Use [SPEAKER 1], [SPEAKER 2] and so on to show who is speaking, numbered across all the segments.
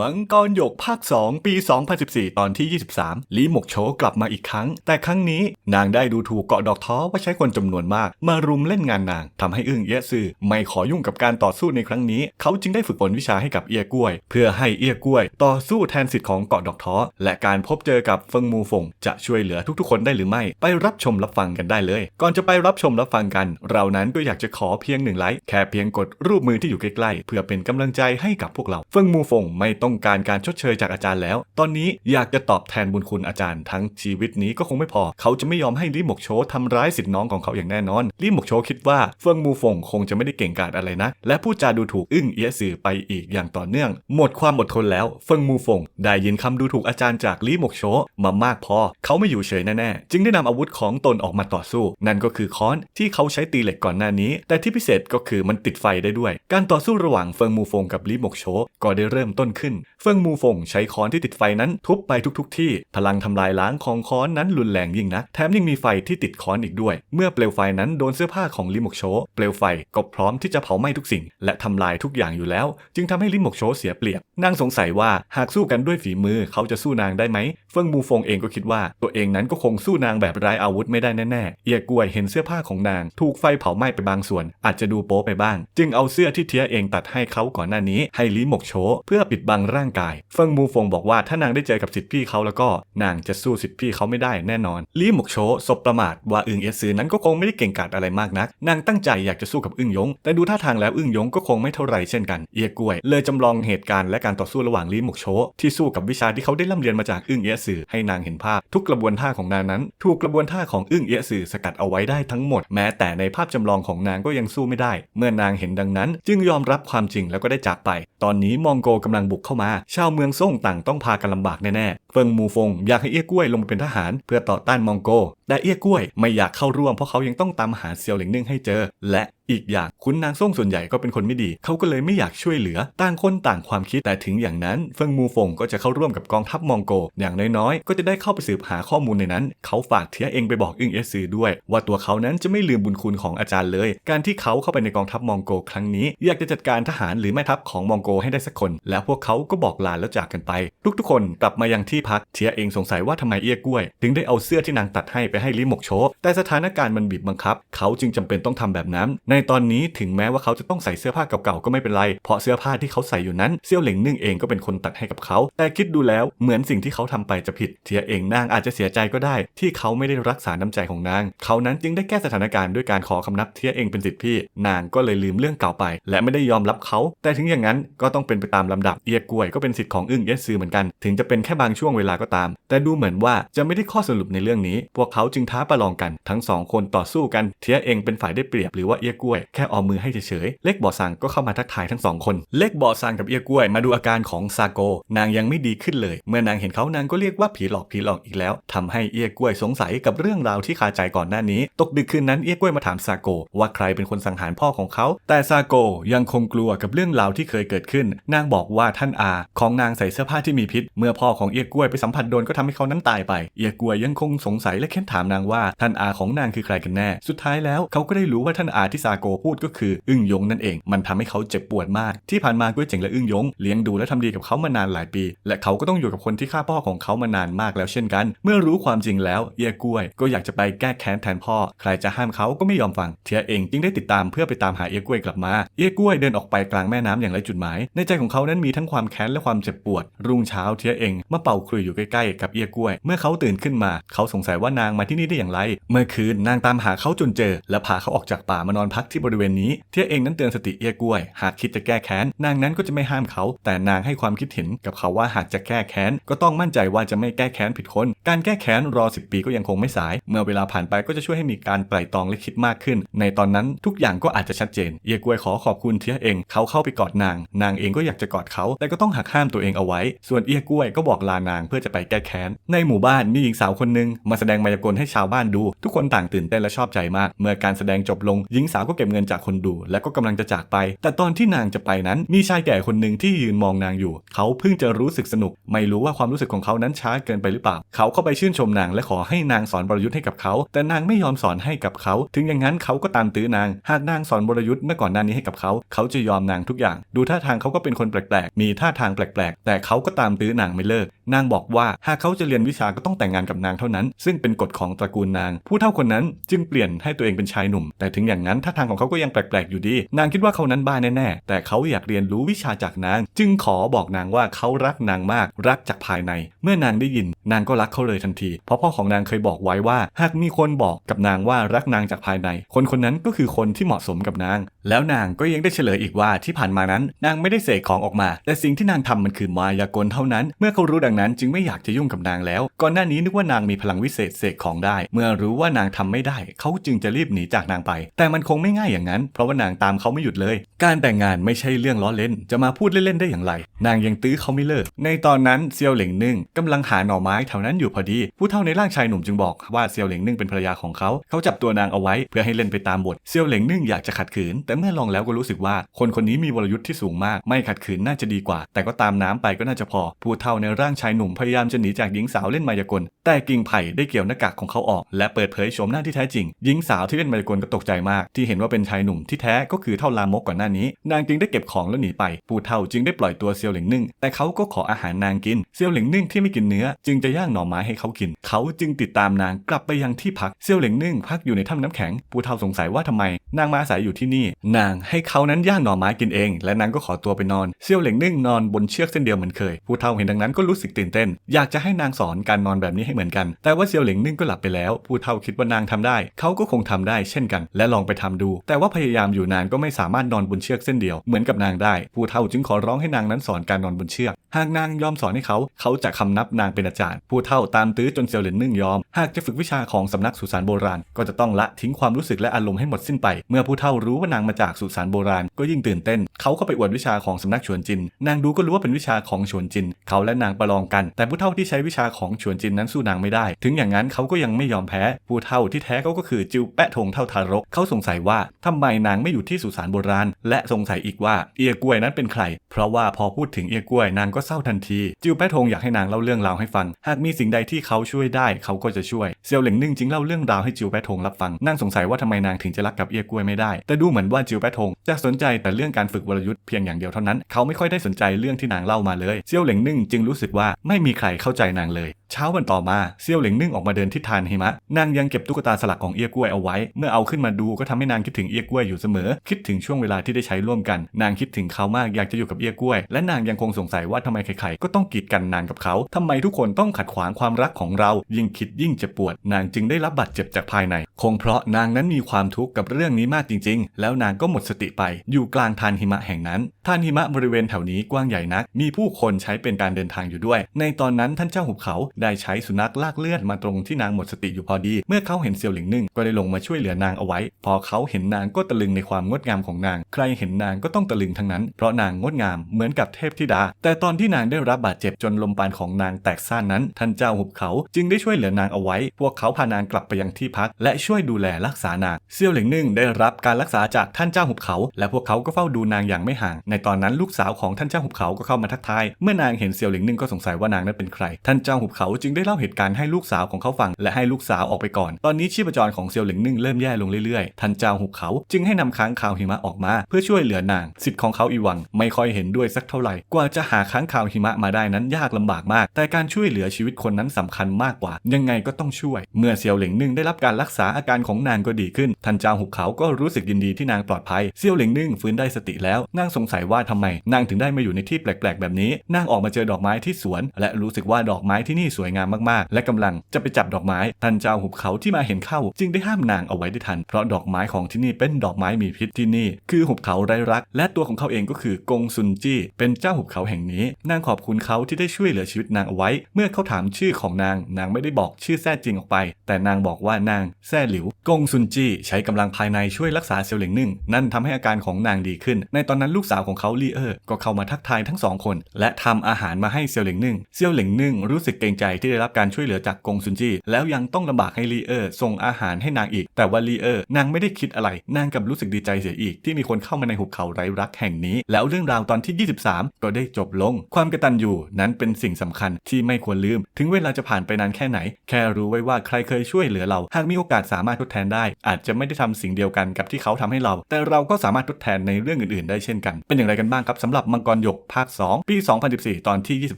[SPEAKER 1] มังกรหยกภาค 2 ปี 2014 ตอนที่ 23 ลีหมกโชกลับมาอีกครั้ง แต่ครั้งนี้นางได้ดูถูกเกาะดอกท้อว่าใช้คนจำนวนมาก มารุมเล่นงานนางทำให้อึ้งเอี้ยซือไม่ขอยุ่งกับการต่อสู้ในครั้งนี้ เขาจึงได้ฝึกฝนวิชาให้กับเอียกล้วย เพื่อให้เอียกล้วย ต่อสู้แทนสิทธิ์ของเกาะดอกท้อและการพบเจอกับเฟิงมูฟงจะช่วยเหลือทุกๆ คนได้หรือไม่ ไปรับชมรับฟังกันได้เลย ก่อนจะไปรับชมรับฟังกัน เรานั้นก็อยากจะขอเพียงหนึ่งไลค์แค่เพียงกดรูปมือที่อยู่ใกล้ๆเพื่อเป็นกำลังใจให้กับพวกเราเฟิงมูฟงไม่ต้องการการชดเชยจากอาจารย์แล้ว ตอนนี้อยากจะตอบแทนบุญคุณอาจารย์ทั้งชีวิตนี้ก็คงไม่พอ เขาจะไม่ยอมให้ลี่หมกโชทำร้ายสิทธิ์น้องของเขาอย่างแน่นอนลี่หมกโชคิดว่าเฟิงมูฟงคงจะไม่ได้เก่งกาจอะไรนะ และพูดจาดูถูกอึ้งเอียสื่อไปอีกอย่างต่อเนื่อง หมดความอดทนแล้วเฟิงมูฟงได้ยินคำดูถูกอาจารย์จากลี่หมกโชมามากพอ เขาไม่อยู่เฉยแน่ๆจึงได้นำอาวุธของตนออกมาต่อสู้ นั่นก็คือค้อนที่เขาใช้ตีเหล็กก่อนหน้านี้ แต่ที่พิเศษก็คือมันติดไฟได้ด้วย การต่อสู้ระหว่างเฟิงมูฟงกับลี่หมกโชก็ได้เริ่มต้นขึ้นเฟิงมูฟงใช้ค้อนที่ติดไฟนั้นทุบไปทุกๆทที่ พลังทำลายล้างของค้อนนั้นรุนแรงยิ่งนะแถมยังมีไฟที่ติดค้อนอีกด้วย เมื่อเปลวไฟนั้นโดนเสื้อผ้าของลิมกโชเปลวไฟก็พร้อมที่จะเผาไหม้ทุกสิ่ง และทำลายทุกอย่างอยู่แล้ว จึงทำให้ลิมกโชเสียเปรียบนางสงสัยว่าหากสู้กันด้วยฝีมือเขาจะสู้นางได้ไหม เฟิงมูฟงเองก็คิดว่า ตัวเองนั้นก็คงสู้นางแบบไร้อาวุธไม่ได้แน่ๆเอียกวยเห็นเสื้อผ้าของนาง ถูกไฟเผาไหม้ไปบางส่วน อาจจะดูโป๊ไปบ้าง จึงเอาเสื้อที่เทียเองตัดให้เขาก่อนหน้านี้ให้ลิมกโชเพื่อปิดบังร่างกาย เฟิงมูฟงบอกว่าถ้านางได้เจอกับสิทธิพี่เขาแล้วก็นางจะสู้สิทธิพี่เขาไม่ได้แน่นอนลี่หมกโชสบประมาทว่าอึงเอซือนั้นก็คงไม่ได้เก่งกาจอะไรมากนัก นางตั้งใจอยากจะสู้กับอึ้งยง แต่ดูท่าทางแล้วอึ้งยงก็คงไม่เท่าไรเช่นกัน เอียกล้วย เลยจำลองเหตุการณ์และการต่อสู้ระหว่างลี่หมกโชที่สู้กับวิชาที่เขาได้ร่ำเรียนมาจากอึ้งเอซือให้นางเห็นภาพ ทุกกระบวนท่าของนางนั้น ถูกกระบวนท่าของอึ้งเอซือสกัดเอาไว้ได้ทั้งหมด แม้แต่ในภาพจำลองของนางก็ยังสู้ไม่ได้ เมื่อนางเห็นดังนั้น จึงยอมรับความจริงแล้วก็ได้จากไป ตอนนี้มองโกกำลังบุกเข้ามา ชาวเมืองซ่งต่างต้องพากันลำบากแน่ๆ เฟิงมูฟงอยากให้เอี้ยกล้วยลงมาเป็นทหาร เพื่อต่อต้านมองโก แต่เอี้ยกล้วยไม่อยากเข้าร่วมเพราะเขายังต้องตามหาเซียวเหลิงนึ่งให้เจอ และอีกอย่างคุณนางซ่งส่วนใหญ่ก็เป็นคนไม่ดี เขาก็เลยไม่อยากช่วยเหลือ ต่างคนต่างความคิดแต่ถึงอย่างนั้น เฟิงมูฟงก็จะเข้าร่วมกับกองทัพมองโก อย่างน้อยๆ ก็จะได้เข้าไปสืบหาข้อมูลในนั้น เขาฝากเทียเองไปบอกอึ้งเอซือด้วย ว่าตัวเขานั้นจะไม่ลืมบุญคุณของอาจารย์เลย การที่เขาเข้าไปในกองทัพมองโกครั้งนี้ อยากจะจัดการทหารหรือแม่ทัพของมองโกให้ได้สักคน แล้วพวกเขาก็บอกลาแล้วจากกันไป ทุกๆคนกลับมายังที่พักเทียเองสงสัยว่าทำไมเอี้ยกล้วย ถึงได้เอาเสื้อที่นางตัดให้ไปให้ลิหมกโชแต่สถานการณ์มันบีบบังคับ เขาจึงจำเป็นต้องทำแบบนั้น ในตอนนี้ถึงแม้ว่าเขาจะต้องใส่เสื้อผ้าเก่าๆก็ไม่เป็นไร เพราะเสื้อผ้าที่เขาใส่อยู่นั้นเซี่ยวเหล่งนึ่งเองก็เป็นคนตัดให้กับเขา แต่คิดดูแล้วเหมือนสิ่งที่เขาทำไปจะผิดเทียเองนางอาจจะเสียใจก็ได้ ที่เขาไม่ได้รักษาน้ำใจของนาง เขานั้นจึงได้แก้สถานการณ์ด้วยการขอคำนับเทียเองเป็นสิทธิพี่ นางก็เลยลืมเรื่องเก่าไป และไม่ได้ยอมรับเขา แต่ถึงอย่างนั้นก็ต้องเป็นไปตามลำดับเอียกล้วยก็เป็นสิทธิ์ของอึ้งเอสซือเหมือนกัน ถึงจะเป็นแค่บางช่วงเวลาก็ตาม แต่ดูเหมือนว่าจะไม่ได้ข้อสรุปในเรื่องนี้ พวกเขาจึงท้าประลองกัน ทั้งสองคนต่อสู้กันเทียเองเป็นฝ่ายได้เปรียบหรือว่าเอียกล้วยแค่ออมมือให้เฉยๆเล็กบอซังก็เข้ามาทักทายทั้งสองคน เล็กบอซังกับเอียกล้วยมาดูอาการของซาโก นางยังไม่ดีขึ้นเลย เมื่อนางเห็นเขานางก็เรียกว่าผีหลอกผีหลอกอีกแล้วทำให้เอียกล้วยสงสัยกับเรื่องราวที่คาใจก่อนหน้านี้ ตกดึกคืนนั้นเอียกล้วยมาถามซาโก ว่าใครเป็นคนสังหารพ่อของเขา แต่ซาโกยังคงกลัวกับเรื่องราวที่เคยเกิดขึ้น นางบอกว่าท่านอาของนางใส่เสื้อผ้าที่มีพิษ เมื่อพ่อของเอียกล้วยไปสัมผัสโดนก็ทำให้เขานั้นตายไป เอียกล้วยยังคงสงสัยและเค้นถามนางว่าท่านอาของนางคือใครกันแน่ สุดท้ายแล้วเขาก็ได้รู้ว่าท่านอาที่ซาโกพูดก็คืออึ้งยงนั่นเอง มันทำให้เขาเจ็บปวดมาก ที่ผ่านมากุ้ยเจ๋งและอึ้งยงเลี้ยงดูและทำดีกับเขามานานหลายปี และเขาก็ต้องอยู่กับคนที่ฆ่าพ่อของเขามานานมากแล้วเช่นกัน เมื่อรู้ความจริงแล้ว เอียกล้วย ก็อยากจะไปแก้แค้นแทนพ่อ ใครจะห้ามเขาก็ไม่ยอมฟัง เทียเองจึงได้ติดตามเพื่อไปตามหาเอียกล้วยกลับมา เอียกล้วยเดินออกไปกลางแม่น้ำอย่างไรจุดหมาย ในใจของเขานั้นมีทั้งความแค้นและความเจ็บปวด รุ่งเช้าเทียเองมาเป่าคลุยอยู่ใกล้ๆกับเอียกล้วย เมื่อเขาตื่นขึ้นมา เขาสงสัยว่านางมาที่นี่ได้อย่างไร เมื่อคืนนางตามหาเขาจนเจอ และพาเขาออกจากป่ามานอนพักที่บริเวณนี้ เทียเองนั้นเตือนสติเอียกล้วย หากคิดจะแก้แค้น นางนั้นก็จะไม่ห้ามเขา แต่นางให้ความคิดเห็นกับเขาว่าหากจะแก้แค้น ก็ต้องมั่นใจว่าจะไม่แก้แค้นผิดคน การแก้แค้นรอ 10 ปีก็ยังคงไม่สาย เมื่อเวลาผ่านไปก็จะช่วยให้มีการไตร่ตรองและคิดมากขึ้น ในตอนนั้นทุกอย่างก็อาจจะชัดเจน เอียกล้วยขอขอบคุณเทียเองเขาเข้าไปกอดนาง นางเองก็อยากจะกอดเขา แต่ก็ต้องหักห้ามตัวเองเอาไว้ ส่วนเอียกวยก็บอกลานางเพื่อจะไปแก้แค้น ในหมู่บ้านมีหญิงสาวคนหนึ่งมาแสดงมายากลให้ชาวบ้านดู ทุกคนต่างตื่นเต้นและชอบใจมาก เมื่อการแสดงจบลงหญิงสาวก็เก็บเงินจากคนดู และก็กำลังจะจากไป แต่ตอนที่นางจะไปนั้นมีชายแก่คนหนึ่งที่ยืนมองนางอยู่ เขาเพิ่งจะรู้สึกสนุก ไม่รู้ว่าความรู้สึกของเขานั้นช้าเกินไปหรือเปล่า เขาเข้าไปชื่นชมนางและขอให้นางสอนบรยุทธ์ให้กับเขา แต่นางไม่ยอมสอนให้กับเขา ถึงอย่างนั้นเขาก็ตามตื้อนาง หากนางสอนบรยุทธ์เมื่อก่อนหน้านี้ให้กับเขา เขาจะยอมนางทุกอย่าง ดูท่าทางเขาก็เป็นคนแปลกๆ มีท่าทางแปลกๆ แต่เขาก็ตามตื้อนางไม่เลิก นางบอกว่าหากเขาจะเรียนวิชาก็ต้องแต่งงานกับนางเท่านั้น ซึ่งเป็นกฎของตระกูลนาง ผู้เท่าคนนั้นจึงเปลี่ยนให้ตัวเองเป็นชายหนุ่ม แต่ถึงอย่างนั้นท่าทางของเขาก็ยังแปลกๆอยู่ดี นางคิดว่าเขานั้นบ้าแน่ๆแต่เขาอยากเรียนรู้วิชาจากนาง จึงขอบอกนางว่าเขารักนางมากรักจากภายใน เมื่อนางได้ยิน นางก็รักเขาเลยทันที เพราะพ่อของนางเคยบอกไว้ว่า หากมีคนบอกกับนางว่ารักนางจากภายใน คนคนนั้นก็คือคนที่เหมาะสมกับนาง แล้วนางก็ยังได้เฉลยอีกว่าที่ผ่านมานั้น นางไม่ได้เสกของออกมา แต่สิ่งที่นางทำมันคือมายากลเท่านั้น เมื่อเขารู้ดังนั้นจึงไม่อยากจะยุ่งกับนางแล้ว ก่อนหน้านี้นึกว่านางมีพลังวิเศษเสกของได้ เมื่อรู้ว่านางทำไม่ได้ เขาจึงจะรีบหนีจากนางไป แต่มันคงไม่ง่ายอย่างนั้น เพราะว่านางตามเขาไม่หยุดเลย การแต่งงานไม่ใช่เรื่องล้อเล่น จะมาพูดเล่นๆได้อย่างไร นางยังตื้อเขาไม่เลิก ในตอนนั้นเซียวเหล่งนึ่งกำลังหาหน่อไม้แถวนั้นอยู่พอดี ผู้เฒ่าในร่างชายหนุ่มจึงบอกว่าเซียวเหลงนึ่งเป็นภรรยาของเขา เขาจับตัวนางเอาไว้เพื่อให้เล่นไปตามบทเซียวเหลงนึ่งอยากจะขัดขืน แต่เมื่อลองแล้วก็รู้สึกว่า คนคนนี้มีวรยุทธ์ที่สูงมาก ไม่ขัดขืนน่าจะดีกว่า แต่ก็ตามน้ำไปก็น่าจะพอ ผู้เฒ่าในร่างชายหนุ่มพยายามจะหนีจากหญิงสาวเล่นมายากล แต่กิ่งไผ่ได้เกี่ยวหน้ากากของเขาออก และเปิดเผยโฉมหน้าที่แท้จริง หญิงสาวที่เล่นมายากลก็ตกใจมาก ที่เห็นว่าเป็นชายหนุ่มที่แท้ก็คือเท่าลามกก่อนหน้านี้ นางจึงได้เก็บของแล้วหนีไป ผู้เฒ่าจึงได้ปล่อยตัวเซียวเหลงนึ่งแต่เขาก็ขออาหารนางกินเซียวเหลงนึ่งที่ไม่กินเนื้อจึงจะย่างหน่อไม้ให้เขากิน เขาจึงติดตามนางกลับไปยังที่พักเซียวเหลิงนึ่งพักอยู่ในถ้ำน้ำแข็งผู้เฒ่าสงสัยว่าทำไม นางมาอาศัยอยู่ที่นี่ นางให้เขานั้นย่างหน่อไม้กินเอง และนางก็ขอตัวไปนอนเซียวเหลิงนึ่งนอนบนเชือกเส้นเดียวเหมือนเคยผู้เฒ่าเห็นดังนั้นก็รู้สึกตื่นเต้น อยากจะให้นางสอนการนอนแบบนี้ให้เหมือนกัน แต่ว่าเซียวเหลิงนึ่งก็หลับไปแล้วผู้เฒ่าคิดว่านางทำได้ เขาก็คงทำได้เช่นกัน และลองไปทำดู แต่ว่าพยายามอยู่นานก็ไม่สามารถนอนบนเชือกเส้นเดียวเหมือนกับนางได้ผู้เฒ่าจึงขอร้องให้นางนั้นสอนการนอนบนเชือก หากนางยอมสอนให้เขา เขาจะคำนับนางเป็นอาจารย์ผู้เฒ่าตามตื้อจนเซียวเหลินนึ่งยอม หากจะฝึกวิชาของสำนักสุสานโบราณ ก็จะต้องละทิ้งความรู้สึกและอารมณ์ให้หมดสิ้นไป เมื่อผู้เฒ่ารู้ว่านางมาจากสุสานโบราณ ก็ยิ่งตื่นเต้น เขาเข้าไปอวดวิชาของสำนักฉวนจิน นางดูก็รู้ว่าเป็นวิชาของฉวนจิน เขาและนางประลองกัน แต่ผู้เฒ่าที่ใช้วิชาของฉวนจินนั้นสู้นางไม่ได้ ถึงอย่างนั้นเขาก็ยังไม่ยอมแพ้ ผู้เฒ่าที่แท้เขาก็คือจิวแปะทงเท่าทารก เขาสงสัยว่าทำไมนางไม่อยู่ที่สุสานโบราณ และสงสัยอีกว่าเอียกล้วยนั้นเป็นใคร เพราะว่าพอพูดถึงเอียกล้วยนางก็เศร้าทันที จิวแปะทงอยากให้นางเล่าเรื่องราวให้ฟังหากมีสิ่งใดที่เขาช่วยได้เขาก็จะช่วย เซียวเหลิงนึ่งจึงเล่าเรื่องราวให้จิวแปะทงรับฟังนั่งสงสัยว่าทำไมนางถึงจะรักกับเอียกล้วยไม่ได้ แต่ดูเหมือนว่าจิวแปะทงจะสนใจแต่เรื่องการฝึกวรยุทธ์เพียงอย่างเดียวเท่านั้น เขาไม่ค่อยได้สนใจเรื่องที่นางเล่ามาเลย เซียวเหลิงนึ่งจึงรู้สึกว่าไม่มีใครเข้าใจนางเลยเช้าวันต่อมาเซียวเหลิงนึ่งออกมาเดินที่ทานหิมะนางยังเก็บตุ๊กตาสลักของเอียกล้วยเอาไว้ เมื่อเอาขึ้นมาดูก็ทำให้นางคิดถึงเอียกล้วยอยู่เสมอ คิดถึงช่วงเวลาที่ได้ใช้ร่วมกัน นางคิดถึงเขามากอยากจะอยู่กับเอียกล้วย และนางยังคงสงสัยว่าทำไมใครๆก็ต้องกีดกันนางกับเขาทำไมทุกคนต้องขัดขวางความรักของเรา ยิ่งคิดยิ่งเจ็บปวด นางจึงได้รับบาดเจ็บจากภายใน คงเพราะนางนั้นมีความทุกข์กับเรื่องนี้มากจริง ๆ แล้วนางก็หมดสติไป อยู่กลางทานหิมะแห่งนั้นทานหิมะบริเวณแถวนี้กว้างใหญ่นัก มีผู้คนใช้เป็นการเดินทางอยู่ด้วย ในตอนนั้นท่านเจ้าหุบเขาได้ใช้สุนัขลากเลือดมาตรงที่นางหมดสติอยู่พอดี เมื่อเขาเห็นเซียวหลิงนึ่งก็ได้ลงมาช่วยเหลือนางเอาไว้ พอเขาเห็นนางก็ตะลึงในความงดงามของนาง ใครเห็นนางก็ต้องตะลึงทั้งนั้น เพราะนางงดงามเหมือนกับเทพธิดา แต่ตอนที่นางได้รับบาดเจ็บจนลมปานของนางแตกซ่านนั้น ท่านเจ้าหุบเขาจึงได้ช่วยเหลือนางเอาไว้ พวกเขาพานางกลับไปยังที่พัก และช่วยดูแลรักษานางเซียวหลิงนึ่งได้รับการรักษาจากท่านเจ้าหุบเขา และพวกเขาก็เฝ้าดูนางอย่างไม่ห่าง ในตอนนั้นลูกสาวของท่านเจ้าหุบเขาก็เข้ามาทักทาย เมื่อนางเห็นเซียวหลิงนึ่งก็สงสัยว่านางนั้นเป็นใคร ท่านเจ้าหุบเขาจึงได้เล่าเหตุการณ์ให้ลูกสาวของเขาฟัง และให้ลูกสาวออกไปก่อน ตอนนี้ชีพจรของเซียวหลิงนึ่งเริ่มแย่ลงเรื่อยๆท่านเจ้าหุบเขาจึงให้นำค้างคาวหิมะออกมา เพื่อช่วยเหลือนาง สิทธิ์ของเขาอีวังไม่ค่อยเห็นด้วยสักเท่าไหร่ กว่าจะหาค้างคาวหิมะมาได้นั้นยากลำบากมาก แต่การช่วยเหลือชีวิตคนนั้นสำคัญมากกว่า ยังไงก็ต้องช่วย เมื่อเซียวหลิงนึ่งได้รับการรักษาอาการของนางก็ดีขึ้นท่านเจ้าหุบเขาก็รู้สึกยินดีที่นางปลอดภัย เซียวหลิงนึ่งฟื้นได้สติแล้ว นางสงสัยว่าทำไม นางถึงได้มาอยู่ในที่แปลก ๆ แบบนี้ นางออกมาเจอดอกไม้ที่สวน และรู้สึกว่าดอกไม้ที่นี่สวยงามมากๆ และกำลังจะไปจับดอกไม้ท่านเจ้าหุบเขาที่มาเห็นเข้า จึงได้ห้ามนางเอาไว้ได้ทัน เพราะดอกไม้ของที่นี่เป็นดอกไม้มีพิษที่นี่ คือหุบเขาไร้รัก และตัวของเขาเองก็คือกงซุนจี้เป็นเจ้าหุบเขาแห่งนี้ นางขอบคุณเขาที่ได้ช่วยเหลือชีวิตนางเอาไว้ เมื่อเขาถามชื่อของนาง นางไม่ได้บอกชื่อแท้จริงออกไป แต่นางบอกว่านางแท้หลิว กงซุนจี้ใช้กำลังภายในช่วยรักษาเซียวเหลิงนึ่งนั่นทำให้อาการของนางดีขึ้น ในตอนนั้นลูกสาวของเขาลีเออร์ก็เข้ามาทักทายทั้งสองคน และทำอาหารมาให้เซียวเหลิงนึ่งเซียวเหลิงนึ่งรู้สึกเกรงใจที่ได้รับการช่วยเหลือจากกงซุนจี้แล้วยังต้องลำบากให้ลีเออร์ส่งอาหารให้นางอีก แต่ว่าลีเออร์นางไม่ได้คิดอะไรนางกับรู้สึกดีใจเสียอีก ที่มีคนเข้ามาในหุบเขาไร้รักแห่งนี้ แล้วเรื่องราวตอนที่ 23 ก็ได้จบลง ความกระตัญญูนั้นเป็นสิ่งสำคัญที่ไม่ควรลืม ถึงเวลาจะผ่านไปนานแค่ไหน แค่รู้ไว้ว่าใครเคยช่วยเหลือเรา หากมีโอกาสสามารถทดแทนได้ อาจจะไม่ได้ทำสิ่งเดียวกันกับที่เขาทำให้เรา แต่เราก็สามารถทดแทนในเรื่องอื่นๆ ได้เช่นกัน เป็นอย่างไรกันบ้างครับสำหรับมังกรหยกภาค 2 ปี 2014 ตอนที่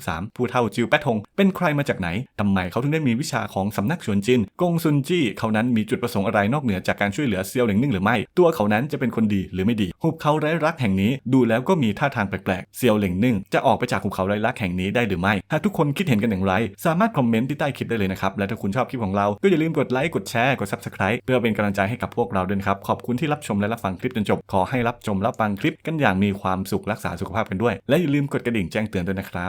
[SPEAKER 1] 23 ผู้เฒ่าจิวแปะทงเป็นใครมาจากไหนทำไมเขาถึงได้มีวิชาของสำนักชวนจินกงซุนจี้เขานั้นมีจุดประสงค์อะไรนอกเหนือจากการช่วยเหลือเซียวเหลิงนึ่งหรือไม่ ตัวเขานั้นจะเป็นคนดีหรือไม่ดีหุบเขาไร้รักแห่งนี้ดูแล้วก็มีท่าทางแปลกๆเซียวเหลิงนึ่งจะออกไปจากหุบเขาไร้รักแห่งนี้ได้หรือไม่หากทุกคนคิดเห็นกันอย่างไร สามารถคอมเมนต์ที่ใต้คลิปได้เลยนะครับและถ้าคุณชอบคลิปของเราก็อย่าลืมกดไลค์กดแชร์กด subscribe เพื่อเป็นกำลังใจให้กับพวกเราด้วยครับขอบคุณที่รับชมและรับฟังคลิปจนจบขอให้รับชมรับฟังคลิปกันอย่างมีความสุขรักษาสุขภาพกันด้วย และอย่าลืมกดกระดิ่งแจ้งเตือนด้วยนะครับ